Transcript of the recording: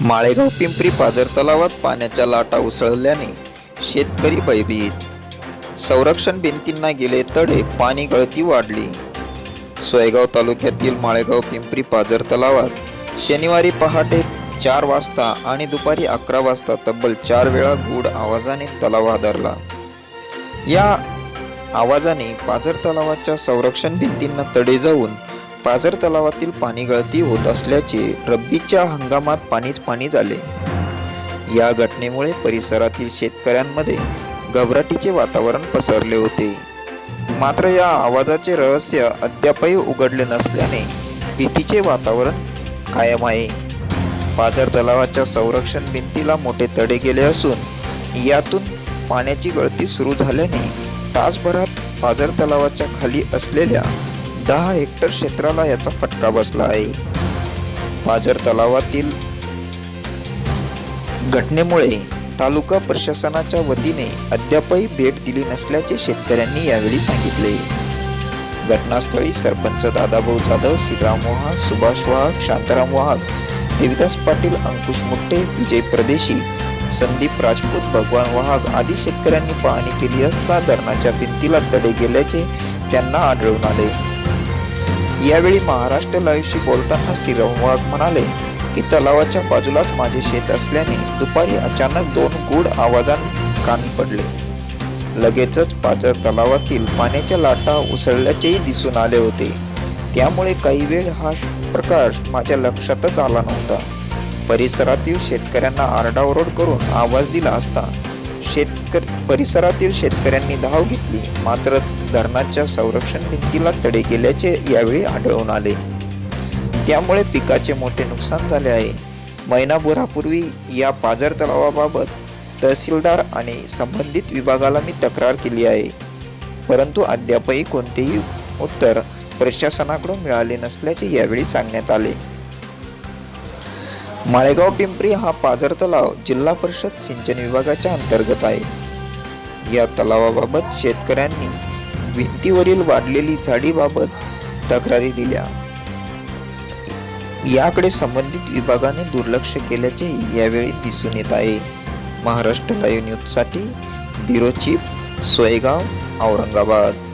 माळेगाव पिंपरी पाझर तलावात पाण्याच्या लाटा उसळल्याने शेतकरी भयभीत. संरक्षण भिंतींना गेले तडे पाणी गळती वाढली. सोयगाव तालुक्यातील माळेगाव पिंपरी पाझर तलावात शनिवारी पहाटे चार वाजता आणि दुपारी अकरा वाजता तब्बल चार वेळा गूढ आवाजाने तलाव आदरला या आवाजाने पाझर तलावाच्या संरक्षण भिंतींना तडे जाऊन पाझर तलावातील पाणी गळती होत असल्याचे रब्बीच्या हंगामात पाणीच पाणी झाले. या घटनेमुळे परिसरातील शेतकऱ्यांमध्ये घबराटीचे वातावरण पसरले होते. मात्र या आवाजाचे रहस्य अद्यापही उघडले नसल्याने भीतीचे वातावरण कायम आहे. पाझर तलावाच्या संरक्षण भिंतीला मोठे तडे गेले असून यातून पाण्याची गळती सुरू झाल्याने तासभरात पाझर तलावाच्या खाली असलेल्या दहा हेक्टर क्षेत्राला याचा फटका बसला आहे. पाजर तलावातील घटनेमुळे तालुका प्रशासनाच्या वतीने अद्यापही भेट दिली नसल्याचे शेतकऱ्यांनी यावेळी सांगितले. घटनास्थळी सरपंच दादाभाऊ जाधव श्रीराम वाहक सुभाष वाहक शांताराम वाहक देविदास पाटील अंकुश मुट्टे विजय प्रदेशी संदीप राजपूत भगवान वाहक आदी शेतकऱ्यांनी पाहणी केली असता धरणाच्या भिंतीला तडे गेल्याचे त्यांना आढळून आले. यावेळी महाराष्ट्र लाईव्हशी बोलताना श्रीराम म्हणाले की तलावाच्या बाजूलाच माझे शेत असल्याने दुपारी अचानक दोन गूढ आवाजां कानी पडले. लगेचच पाझर तलावातील पाण्याच्या लाटा उसळल्याचेही दिसून आले होते. त्यामुळे काही वेळ हा प्रकार माझ्या लक्षातच आला नव्हता. परिसरातील शेतकऱ्यांना आरडाओरड करून आवाज दिला असता शेतकर परिसरातील शेतकऱ्यांनी धाव घेतली. मात्र धरणाच्या संरक्षण भिंतीला तडे गेल्याचे यावेळी आढळून आले. त्यामुळे पिकाचे मोठे नुकसान झाले आहे. महिनाभरापूर्वी या पाझर तलावाबाबत तहसीलदार आणि संबंधित विभागाला मी तक्रार केली आहे. परंतु अद्यापही कोणतेही उत्तर प्रशासनाकडून मिळाले नसल्याचे यावेळी सांगण्यात आले. माळेगाव पिंपरी हा पाझर तलाव जिल्हा परिषद सिंचन विभागाच्या अंतर्गत आहे. या तलावाबाबत शेतकऱ्यांनी भिंतीवरील वाढलेली झाडीबाबत तक्रारी दिल्या. याकडे संबंधित विभागाने दुर्लक्ष केल्याचे यावेळी दिसून येत आहे. महाराष्ट्र लाईव्ह न्यूजसाठी ब्युरो चीफ सोयगाव औरंगाबाद.